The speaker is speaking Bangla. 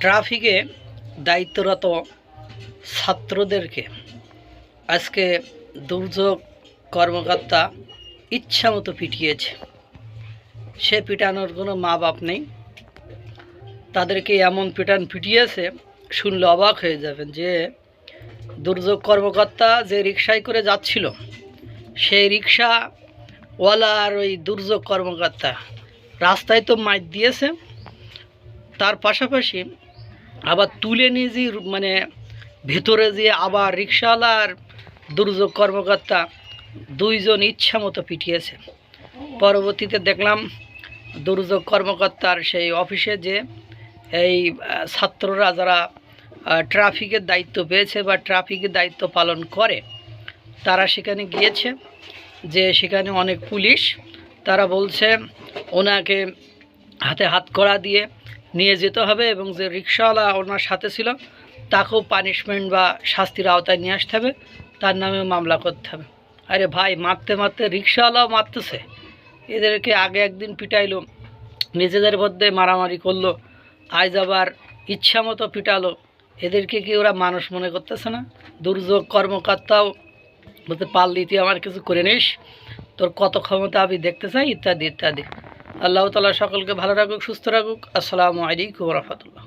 ট্রাফিকে দায়িত্বরত ছাত্রদেরকে আজকে দুর্যোগ কর্মকর্তা ইচ্ছা মতো পিটিয়েছে। সে পিটানোর কোনো মা বাপ নেই। তাদেরকে এমন পিটান পিটিয়েছে, শুনলে অবাক হয়ে যাবেন যে দুর্যোগ কর্মকর্তা যে রিক্সায় করে যাচ্ছিল, সেই রিক্সা আর ওই দুর্যোগ কর্মকর্তা রাস্তায় তো মাইর দিয়েছে। তার পাশাপাশি আবার তুলে নিয়ে যে মানে ভেতরে যে আবার রিক্সাওয়ালার দুর্যোগ কর্মকর্তা দুইজন ইচ্ছা মতো পিটিয়েছে। পরবর্তীতে দেখলাম দুর্যোগ কর্মকর্তার সেই অফিসে যে এই ছাত্ররা যারা ট্রাফিকের দায়িত্ব পেয়েছে বা ট্রাফিকের দায়িত্ব পালন করে, তারা সেখানে গিয়েছে যে সেখানে অনেক পুলিশ তারা বলছে, ওনাকে হাতে হাত করা দিয়ে নিয়ে যেতে হবে এবং যে রিক্সাওয়ালা ওনার সাথে ছিল, তাকেও পানিশমেন্ট বা শাস্তির আওতায় নিয়ে আসতে হবে, তার নামে মামলা করতে হবে। আরে ভাই, মারতে মারতে রিক্সাওয়ালাও মারতেছে। এদেরকে আগে একদিন পিটাইলো, নিজেদের মধ্যে মারামারি করল, আজ আবার ইচ্ছা মতো পিটালো। এদেরকে কি ওরা মানুষ মনে করতেছে না? দুর্যোগ কর্মকর্তাও বলতে পারলি তুই আমার কিছু করে নিস। তোর কত ক্ষমতা আমি দেখতে চাই, ইত্যাদি ইত্যাদি। আল্লাহ তালা সকলকে ভালো রাখুক, সুস্থ রাখুক। আসসালামু আলাইকুম রহমতুল্লাহ।